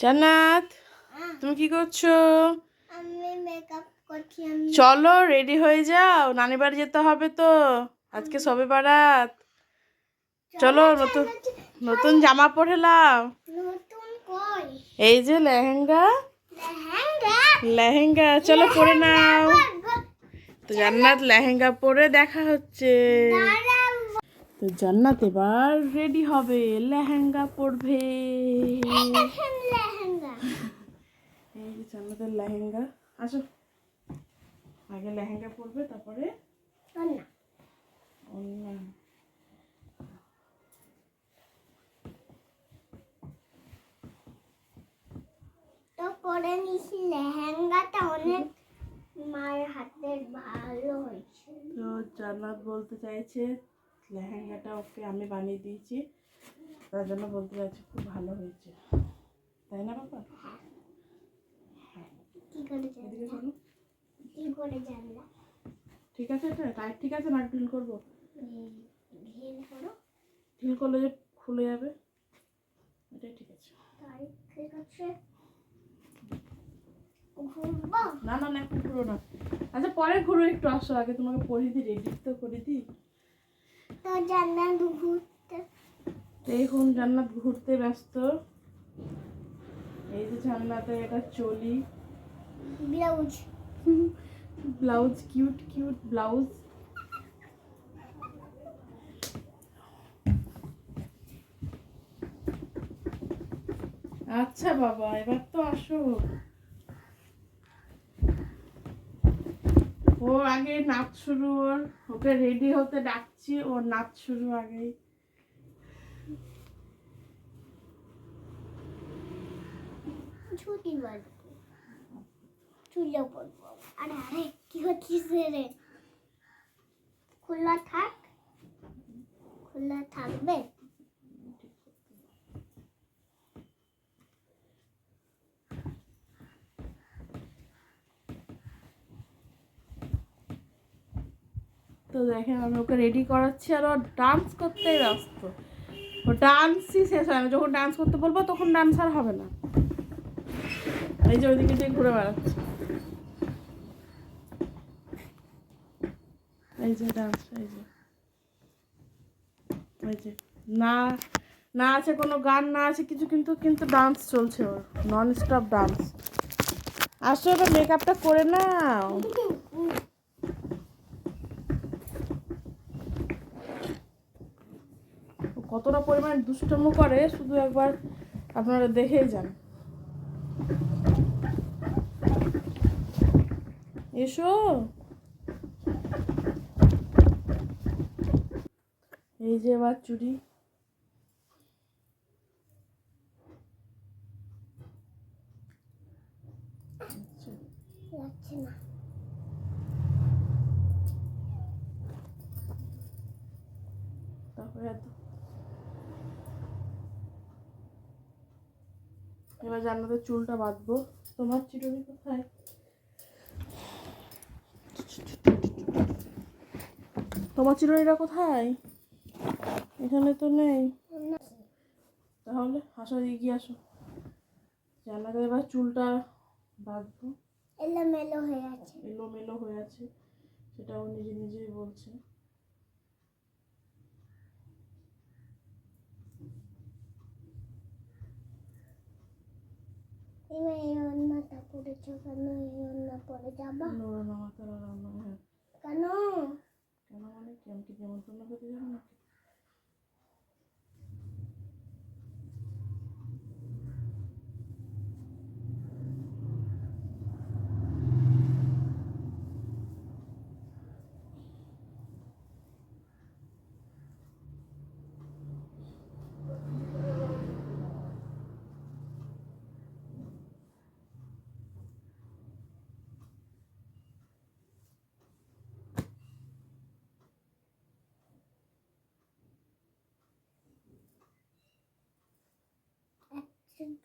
জান্নাত তুমি কি করছ? চলো রেডি হয়ে যাও। নানি বাড়ি যেতে হবে তো। আজকে সবে বারাত। চলো নতুন নতুন জামা পরে কই? এই যে লেহেঙ্গা। লেহেঙ্গা? চলো পরে নাও। তো জান্নাত লেহেঙ্গা পরে দেখা হচ্ছে। তো জান্নাত এবার রেডি হবে। লেহেঙ্গা পরবে। জান্নাতের লেহেঙ্গা। আসো। আগে লেহেঙ্গা পরবে তারপরে পরে নিছি লেহেঙ্গাটা অনেক মায়ের হাতের ভালো হয়েছে। তো জান্নাত বলতে চাইছে লেহেঙ্গাটা ওকে আমি বানিয়ে দিয়েছি। তার জন্য বলতে চাইছি খুব ভালো হয়েছে। তাই না বাবা? জানলা? ঠিক আছে এটা টাইট ঠিক আছে? না ঢিল করব? ঢিল করো। ঢিল করলে যে খুলে যাবে। এটাই ঠিক আছে। ঠিক আছে। না না না একটু ঘুরো না। আচ্ছা পরে ঘুরো একটু আসো। আগে তোমাকে পরিয়ে দিই রেডি তো করে দিই তো ঘুরতে এখন জান্নাত ঘুরতে ব্যস্ত। এই যে জান্নাতে এটা চলি। Blouse. Blouse cute cute blouse. আচ্ছা বাবা এবার তো আসো। আগে নাচ শুরু, ওর ওকে রেডি হতে ডাকছি, ওর নাচ শুরু আগেই। ছুটি আরে রে? খোলা থাক। খোলা থাকবে? তো দেখেন আমি ওকে রেডি করাচ্ছি আর ডান্স করতেই ব্যস্ত। ও ডান্সই শেষ হয় না। যখন ডান্স করতে বলব তখন ডান্স আর হবে না। এই যে ওইদিকে দিয়ে ঘুরে বেড়াচ্ছে। এই যে ডান্স এই যে। এই যে। না না আছে কোনো গান, না আছে কিছু, কিন্তু কিন্তু ডান্স চলছে ওর। নন স্টপ ডান্স আসো এবার মেকআপটা করে নাও। কতটা পরিমাণে দুষ্টম করে শুধু একবার আপনারা দেখেই যান। এসো। এই যে এবার চুরি। যাচ্ছে না। তারপরে এত এবার জান্নাতের চুলটা বাঁধবো। তোমার চিরুনি কোথায়? তোমার চিরুনিটা কোথায়? এখানে তো নেই। তাহলে আসো এগিয়ে আসো। জান্নাতের এবার চুলটা বাঁধবো। এলোমেলো হয়ে আছে। এলোমেলো হয়ে আছে সেটাও নিজে নিজেই বলছে। এবার এই অন্যটা পড়েছ কেন এই অন্য পরে যাবা নোরা নামা তারা রান্না হ্যাঁ কেন কেন মানে কি আমি কি নেমন্তন্ন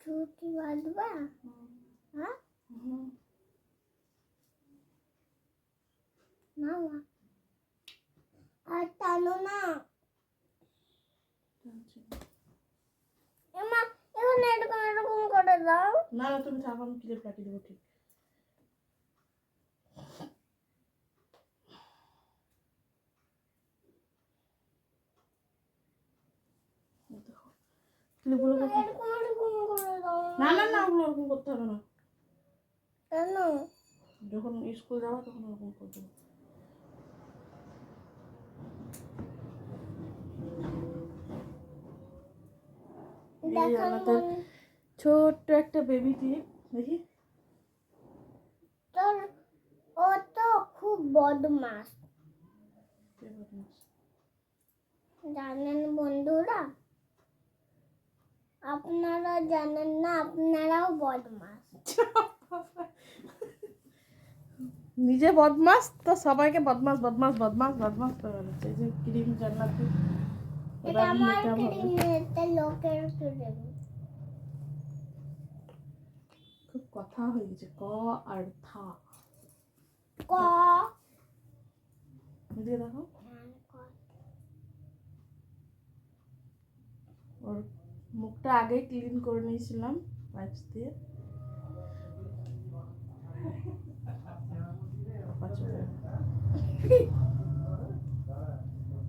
ঝুঁটি বাঁধবা? হ্যাঁ? না আর টানো না। এমা এখন এরকম এরকম করে দাও। না না তুমি থাকো আমি ক্লিপ লাগিয়ে দেবো ঠিক। ক্লিপগুলো কোথায়? এরকম এরকম করে দাও না না না ওগুলো ওরকম করতে হবে না। কেন? যখন স্কুল যাব তখন ওরকম করে দেবো। এই ছোট্ট একটা বেবি ক্লিপ দেখি। তোর ও তো খুব বদমাস? জানেন বন্ধুরা আপনারা জানেন না আপনারাও বদমাস। নিজে বদমাস তো সবাইকে বদমাস বদমাস বদমাস বদমাস করে বেড়াচ্ছে যে ক্রিম জান্নাতি এটা আমার ক্রিম এটা লোকের ক্রিম। খুব কথা হয়ে গেছে ক আর থা। ক। এদিকে দেখো। ওর মুখটা আগেই ক্লিন করে নিয়েছিলাম পাইপস দিয়ে।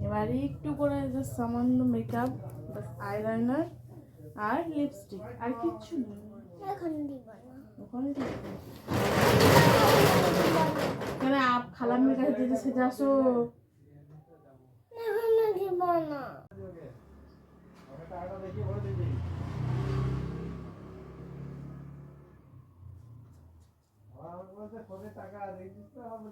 এবার একটু করে যে সামান্য মেকআপ আইলাইনার আর লিপস্টিক আর কিচ্ছু নেই। ওখানে কেন খালার মেয়ে কাছে দিদি সেজে আসো না। টাকা রেখেছিস তো আমার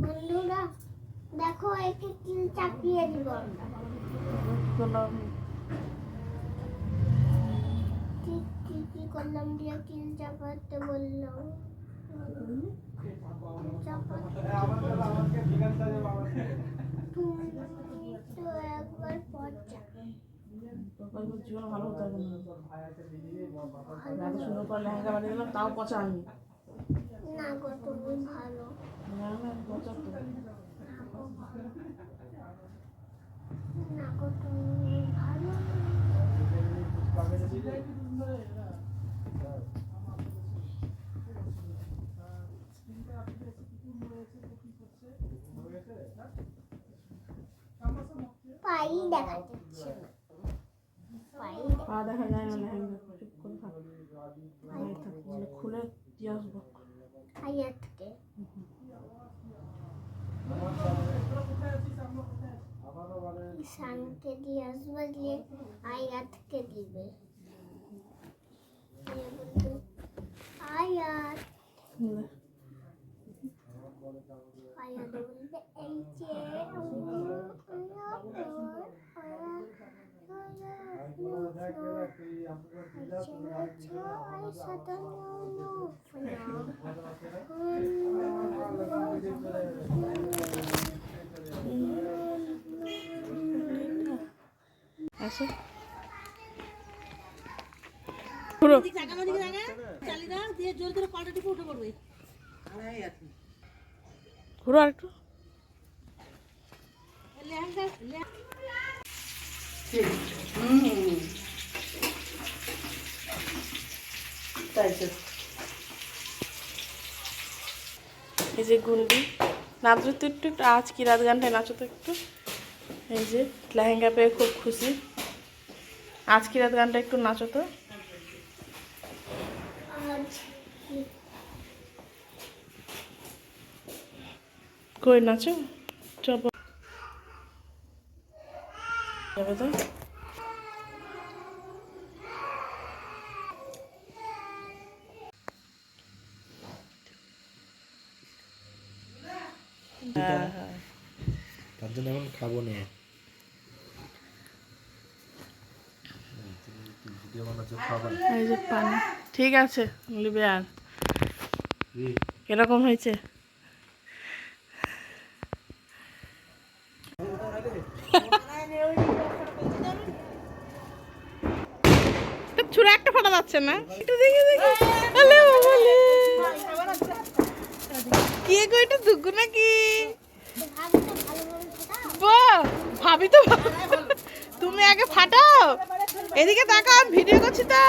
বন্ধুরা দেখো একে কিল চাপিয়ে দিব করলাম। কি কি কি করলাম দিয়ে কিল চাপাতে প্রকল্প ভালো হতে এত সুন্দর করে লেহেঙ্গা বানিয়ে দিলাম তাও পচা আমি না গো ভালো। না না পচা তো। না গো তুমি ভালো পাবে দিদি পাই দেখা যাচ্ছে না পাই পা দেখা যায় না লেহেঙ্গা চুপ করে থাক এই থাক, বলে খুলে দিয়ে আসব আয়াতকে মানে ঈশানকে দিয়ে আসবে দিয়ে আয়াতকে দিবে দিয়ে বলবে, আয়াত লে। আয়াত বলবে এই যে আমার ঘুরো আর একটু তাই তো এই যে গুন্ডি নাচো তো একটু একটু আজ কি রাত গানটায় নাচো তো একটু। এই যে লেহেঙ্গা পেয়ে খুব খুশি। আজ কি রাত গানটা একটু নাচো তো। কই নাচো? চপ যাবে তো? হ্যাঁ হ্যাঁ। তার জন্য এখন খাব না। ঠিক আছে, লিবে আর। কীরকম হয়েছে। ছুড়ে একটা ফাটা যাচ্ছে না? একটু দেখি দেখি। আলে বাবালে কি গো, এটা দুগু নাকি? ভাবি তো তুমি আগে ফাটাও। এদিকে আমি ভিডিও করছি তো।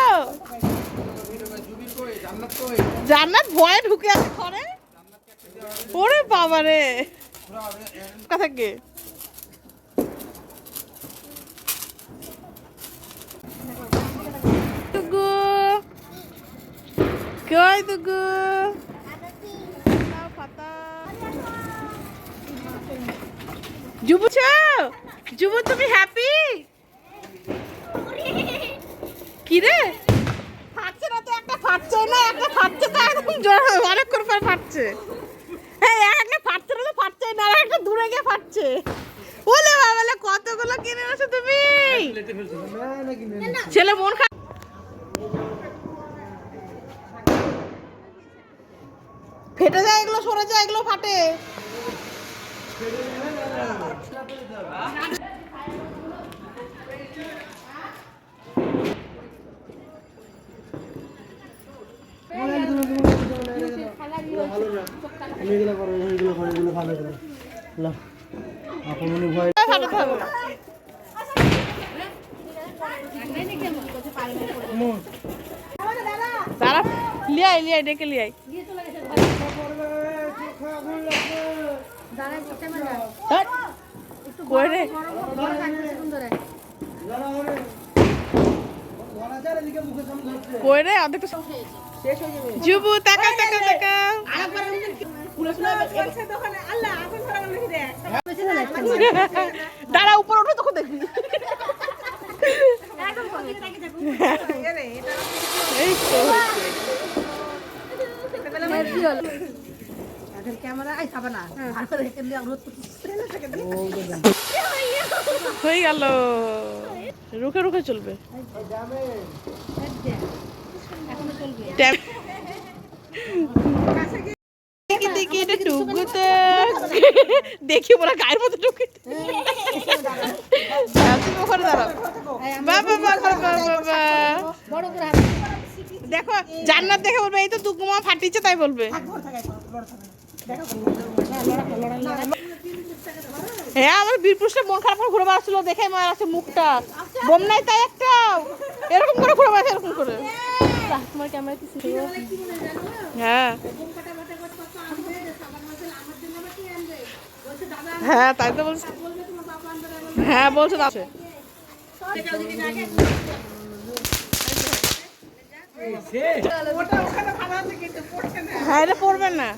জান্নাত ভয়ে ঢুকে আছে ঘরে? ওরে বাবা রে থেকে? কই ছ? যুবু, তুমি হ্যাপি কি রে ফাটছে না তো, একটা ফাটছে, না, একটা ফাটছে, তো একদম অনেকক্ষণ পর ফাটছে। হ্যাঁ একটা ফাটছে না তো, ফাটছে না, আর একটা দূরে গিয়ে ফাটছে। ওলে বাবালে, কতগুলো কিনে এনেছো তুমি? ছেলে মন খারাপ ফেটে যায় এগুলো, সরে যায় এগুলো, ফাটে এগুলো করো এগুলো করো এগুলো ভালো এগুলো লা ভয় ফাটাতে হবে না। দাঁড়া লিয়াই লিয়াই ডেকে লিয়াই। হ্যাট। কই রে? কই রে? অর্ধেকটা যুবু। টাকা টাকা টাকা দাঁড়া উপর ওঠো তখন দেখবি। এই তো। হয়ে। গেল। রুখে রুখে চলবে। ট্যাপ- দেখি এটা টুকু তো দেখি ওরা গায়ের মতো ঢুকে হ্যাঁ, তুমি ওখানে দাঁড়াও। বাবা বাবা বাবা বাবা দেখো জান্নাত দেখে বলবে এই তো দুকুমা ফাটিছে তাই বলবে। হ্যাঁ আমার বীরপুরুষটা মন খারাপ করে ঘুরে বেড়াচ্ছিল দেখে মার আছে মুখটা। বোম নাই তাই একটা এরকম করে ঘুরে বেড়াচ্ছে এরকম করে। তোমার ক্যামেরা কি হ্যাঁ। হ্যাঁ তাই তো বলছে। হ্যাঁ বলছে আছে। হ্যাঁ এটা পড়বেন না।